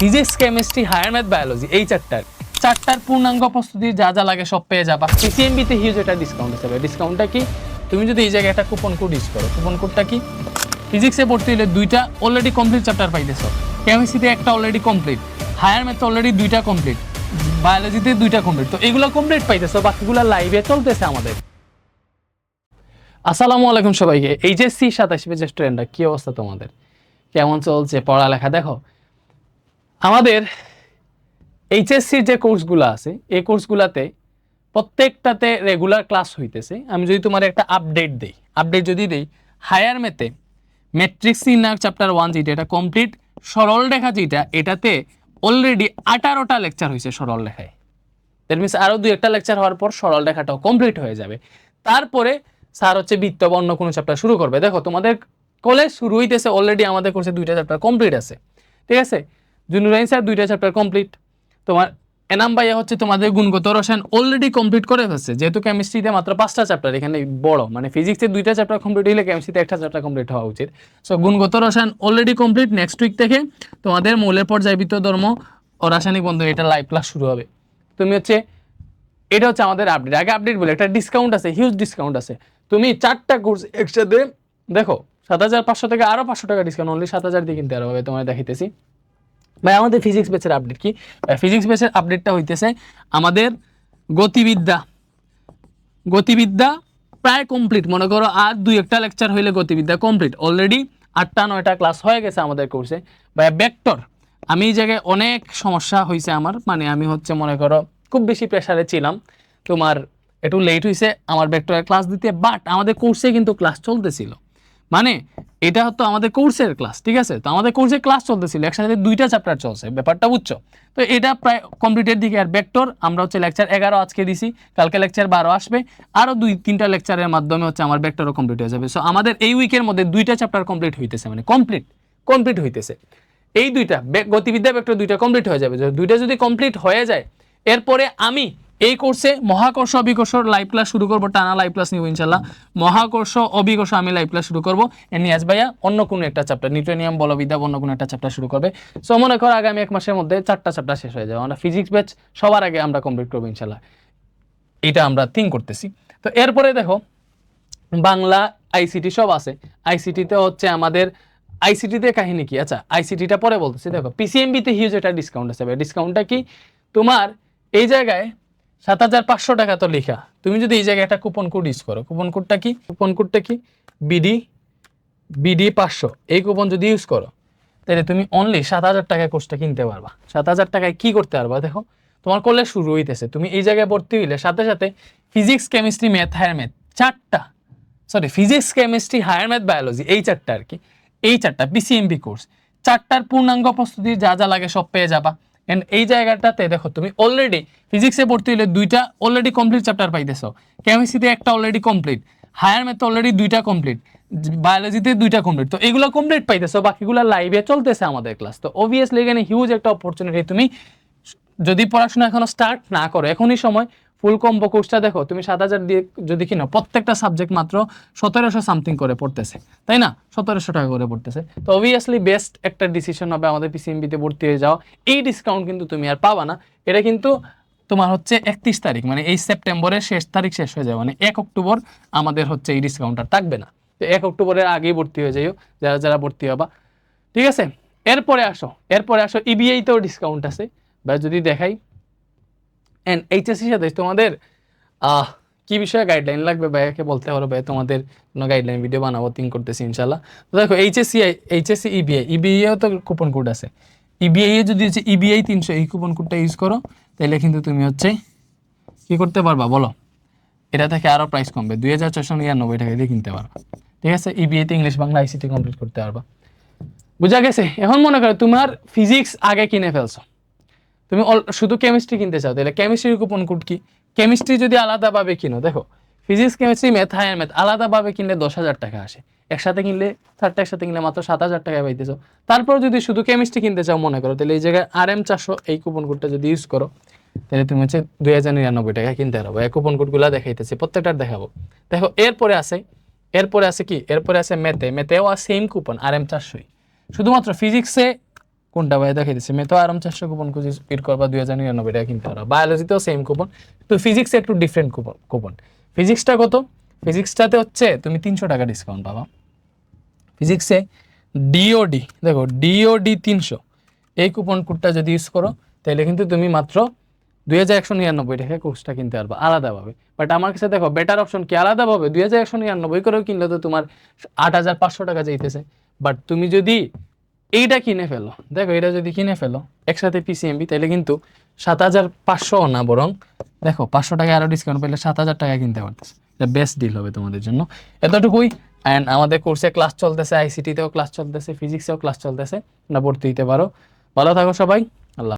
Physics chemistry higher math biology এই চারটার। চারটার পূর্ণাঙ্গ প্রস্তুতি যা যা লাগে সব পেয়ে যাবা। পিসিএমবিতে হিউজ একটা ডিসকাউন্ট হিসেবে ডিসকাউন্টটা কি? তুমি যদি এই জায়গায় একটা কুপন কোড ইউজ করো কুপন কোডটা কি? ফিজিক্সে পড়তে হলে দুইটা অলরেডি কমপ্লিট চ্যাপ্টার পাইতেছো। কেমিস্ট্রিতে একটা already complete higher math already দুইটা কমপ্লিট বায়োলজিতে দুইটা কমপ্লিট তো এগুলো কমপ্লিট পাইতেছো, বাকিগুলো লাইভে চলতেছে আমাদের। আসসালামু আলাইকুম সবাইকে। এইচএসসি সাতাশ পেজের স্টুডেন্টরা কী অবস্থা তোমাদের? কেমন চলছে? পড়ালেখা দেখো? আমাদের এইচএসসির যে কোর্সগুলো আছে, এই কোর্সগুলোতে প্রত্যেকটাতে রেগুলার ক্লাস হইতেছে। আমি যদি তোমার একটা আপডেট দেই আপডেট যদি দেই হায়ার মেতে ম্যাট্রিক্স ইনার চ্যাপ্টার ওয়ান যেটা, এটা কমপ্লিট সরল রেখা যেটা, এটাতে অলরেডি আঠারোটা লেকচার হয়েছে সরল রেখায়। দ্যাট মিনস আরও দুই একটা লেকচার হওয়ার পর সরল রেখাটাও কমপ্লিট হয়ে যাবে। তারপরে স্যার হচ্ছে বৃত্ত বা অন্য কোনো চ্যাপ্টার শুরু করবে। দেখো, তোমাদের কলেজ শুরু হইতেছে অলরেডি আমাদের কোর্সে দুইটা চ্যাপ্টার কমপ্লিট আছে। ঠিক আছে? জুনুরাইন স্যার, দুইটা চ্যাপ্টার কমপ্লিট তোমার এনাম ভাইয়া হচ্ছে তোমাদের গুণগত রসায়ন অলরেডি কমপ্লিট করে ফেলছে। যেহেতু কেমিস্ট্রিতে মাত্র পাঁচটা চ্যাপ্টার এখানে বড়। মানে ফিজিক্সে দুইটা চ্যাপ্টার কমপ্লিট হলে কেমিস্ট্রিতে একটা চ্যাপ্টার কমপ্লিট হওয়া উচিত। সো গুণগত রসায়ন অলরেডি কমপ্লিট নেক্সট উইক থেকে তোমাদের মৌলের পর্যায়বৃত্ত ধর্ম ও রাসায়নিক বন্ধন, এটা লাইভ ক্লাস শুরু হবে। তুমি হচ্ছে, এটা হচ্ছে আমাদের আপডেট আগে আপডেট বলে, একটা ডিসকাউন্ট আছে হিউজ ডিসকাউন্ট আছে। তুমি চারটা কোর্স একসাথে, দেখো, সাত হাজার পাঁচশো থেকে আরও পাঁচশো টাকা ডিসকাউন্ট অনলি সাত হাজার দিয়ে কিনতে আরও হবে তোমার দেখাইতেছি। ভাই, আমাদের ফিজিক্স বেচের আপডেট কি? ফিজিক্স বেচের আপডেটটা হইতেছে আমাদের গতিবিদ্যা। গতিবিদ্যা প্রায় কমপ্লিট মনে করো আর দুই একটা লেকচার হইলে গতিবিদ্যা কমপ্লিট অলরেডি আটটা, নয়টা ক্লাস হয়ে গেছে আমাদের কোর্সে বা ভেক্টর আমি এই জায়গায় অনেক সমস্যা হয়েছে আমার। মানে আমি হচ্ছে মনে করো খুব বেশি প্রেশারে ছিলাম। তোমার একটু লেট হয়েছে আমার ভেক্টরের ক্লাস দিতে। বাট আমাদের কোর্সে কিন্তু ক্লাস চলতেছিল। মানে এটা হতো আমাদের কোর্সের ক্লাস ঠিক আছে? তো আমাদের কোর্সের ক্লাস চলতেছিল, একসাথে দুইটা চ্যাপ্টার চলছে, ব্যাপারটা বুঝছ? তো এটা প্রায় কমপ্লিটের দিকে আর ভেক্টর আমরা হচ্ছে লেকচার এগারো আজকে দিছি, কালকে লেকচার বারো আসবে আরও দুই, তিনটা লেকচারের মাধ্যমে হচ্ছে আমার ভেক্টরও কমপ্লিট হয়ে যাবে। সো আমাদের এই উইকের মধ্যে দুইটা চ্যাপ্টার কমপ্লিট হইতেছে মানে কমপ্লিট কমপ্লিট হইতেছে। এই দুইটা গতিবিদ্যা ভেক্টর দুইটা কমপ্লিট হয়ে যাবে। দুইটা যদি কমপ্লিট হয়ে যায়, এরপরে আমি এই কোর্সে মহাকর্ষ, অবিকর্ষ লাইভ ক্লাস শুরু করব, টানা লাইভ ক্লাস নিব ইনশাল্লাহ মহাকর্ষ, অবিকর্ষ, আমি লাইভ ক্লাস শুরু করব। নিয়াজ ভাইয়া, অন্য কোনো একটা চ্যাপ্টার নিউট্রেনিয়াম বলবিদ্যা, অন্য কোনো একটা চ্যাপ্টার শুরু করবে। সো মনে করো আগামী এক মাসের মধ্যে চারটা চ্যাপ্টার শেষ হয়ে যাবে। আমরা ফিজিক্স ব্যাচ সবার আগে আমরা কমপ্লিট করব ইনশাল্লাহ এটা আমরা থিঙ্ক করতেছি। তো এরপরে দেখো, বাংলা আইসিটি সব আছে। আইসিটিতে হচ্ছে আমাদের আইসিটিতে কাহিনী কি? আচ্ছা আইসিটিটা পরে বলতেছি। দেখো পিসিএমবিতে হিউজ একটা ডিসকাউন্ট আছে। ডিসকাউন্টটা কি? তোমার এই জায়গায় সাত হাজার পাঁচশো টাকা তো লেখা। তুমি যদি এই জায়গায় একটা কুপন কোড ইউজ করো কুপন কোডটা কি? কুপন কোডটা কি? বিডি বিডি পাঁচশো। এই কুপন যদি ইউজ করো, তাহলে তুমি অনলি সাত হাজার টাকায় কোর্সটা কিনতে পারবা। সাত হাজার টাকায় কি করতে পারবা? দেখো, তোমার কলেজ শুরু হইতেছে। তুমি এই জায়গায় ভর্তি হইলে সাথে সাথে physics chemistry math higher math চারটা sorry physics chemistry higher math biology এই চারটা আর কি। এই চারটা পিসিএমবি কোর্স চারটার পূর্ণাঙ্গ প্রস্তুতি যা যা লাগে সব পেয়ে যাবা। এন্ড এই জায়গাটাতে দেখো, তুমি অলরেডি ফিজিক্সে পড়তে হলে দুইটা অলরেডি কমপ্লিট চ্যাপ্টার পাইতেছো। কেমিস্ট্রিতে একটা already complete higher math already দুইটা কমপ্লিট বায়োলজিতে দুইটা কমপ্লিট তো এগুলো কমপ্লিট পাইতেছো, বাকিগুলো লাইভে চলতেছে আমাদের ক্লাস তো অবভিয়াসলি এখানে হিউজ একটা অপরচুনিটি তুমি যদি পড়াশোনা এখনও স্টার্ট না করো, এখনই সময় ফুল কম্বো কোর্সটা দেখো, তুমি সাত হাজার দিয়ে যদি কিনো, প্রত্যেকটা সাবজেক্ট মাত্র সতেরোশো সামথিং করে পড়তেছে, তাই না? সতেরোশো টাকা করে পড়তেছে। তো অবভিয়াসলি বেস্ট একটা ডিসিশন হবে আমাদের পিসিএমবিতে ভর্তি হয়ে যাও এই ডিসকাউন্ট কিন্তু তুমি আর পাবা না। এটা কিন্তু তোমার হচ্ছে একত্রিশ তারিখ মানে এই সেপ্টেম্বরের শেষ তারিখ শেষ হয়ে যাবে মানে এক অক্টোবর আমাদের হচ্ছে এই ডিসকাউন্টটা থাকবে না। তো এক অক্টোবরের আগেই ভর্তি হয়ে যাইও, যারা যারা ভর্তি হবা। ঠিক আছে? এরপরে আসো এরপরে আসো E ইবিআইতেও ডিসকাউন্ট আছে। বা যদি দেখাই অ্যান্ড এইচএসসির সাথে তোমাদের কি বিষয়ে গাইডলাইন লাগবে? ভাইয়াকে বলতে পারো ভাই তোমাদের কোনো গাইডলাইন ভিডিও বানাবো থিঙ্ক করতেছি ইনশাল্লাহ তো দেখো এইচএসসি এইচএসসি ইবিআই ইবিআইও তো কুপন কোড আছে। ইবিআই এ যদি হচ্ছে ইবিআই তিনশো, এই কুপন কোডটা ইউজ করো, তাহলে কিন্তু তুমি হচ্ছে কি করতে পারবা, বলো? এটা থেকে আরও প্রাইস কমবে, দুই হাজার ছশো নিরানব্বই টাকা দিয়ে কিনতে পারবা ঠিক আছে? ইবিআইতে ইংলিশ বাংলা আইসিটি কমপ্লিট করতে পারবা। বুঝা গেছে? এখন মনে করো, তোমার ফিজিক্স আগে কিনে ফেলছো। তুমি শুধু কেমিস্ট্রি কিনতে চাও, তাহলে কেমিস্ট্রির কুপন কোড কি? কেমিস্ট্রি যদি আলাদাভাবে কিনো, দেখো physics chemistry math higher math আলাদাভাবে কিনলে দশ হাজার টাকা আসে। একসাথে কিনলে চারটা একসাথে কিনলে মাত্র সাত হাজার টাকায় পাইতেছো। তারপর যদি শুধু কেমিস্ট্রি কিনতে চাও, মনে করো, তাহলে এই জায়গায় আর এম চারশো, এই কুপন কোডটা যদি ইউজ করো, তাহলে তুমি হচ্ছে দুই হাজার নিরানব্বই টাকা কিনতে পারব এই কুপন কোডগুলো দেখাইতেছি প্রত্যেকটার দেখাবো। দেখো, এরপরে আছে এরপরে আছে কি? এরপরে আছে মেতে মেতেও আর সেম কুপন আর এম চারশোই। শুধুমাত্র ফিজিক্সে কোনটা ভাই দেখাই দিচ্ছে মেথো আরাম চারশো কুপন খুঁজে স্পিড করবা দুই হাজার নিরানব্বই টাকা কিনতে পারো। বায়োলজিতেও সেম কুপন তো ফিজিক্সে একটু ডিফারেন্ট কুপন কুপন ফিজিক্সটা কত? ফিজিক্সটাতে হচ্ছে তুমি তিনশো টাকা ডিসকাউন্ট পাবা। ফিজিক্সে ডিওডি দেখো ডিওডি তিনশো। এই কুপন কোডটা যদি ইউজ করো, তাহলে কিন্তু তুমি মাত্র দুই হাজার একশো নিরানব্বই টাকা কোর্সটা কিনতে পারবা, আলাদাভাবে। বাট আমার কাছে দেখো বেটার অপশন কি? আলাদাভাবে। দুই হাজার একশো নিরানব্বই করেও কিনলে তো তোমার আট হাজার পাঁচশো টাকা যাইতেছে। বাট তুমি যদি এইটা কিনে ফেলো। দেখো এটা যদি কিনে ফেলো, একসাথে পিসিএমবি তাহলে কিন্তু সাত হাজার পাঁচশো না বরং, দেখো, পাঁচশো টাকা আরও ডিসকাউন্ট পেলে সাত হাজার টাকা কিনতে পারতেছে। এটা বেস্ট ডিল হবে তোমাদের জন্য। এতটুকুই অ্যান্ড আমাদের কোর্সে ক্লাস চলতেছে আইসিটিতেও ক্লাস চলতেছে ফিজিক্সেও ক্লাস চলতেছে না ভর্তি দিতে পারো। ভালো থাকো সবাই।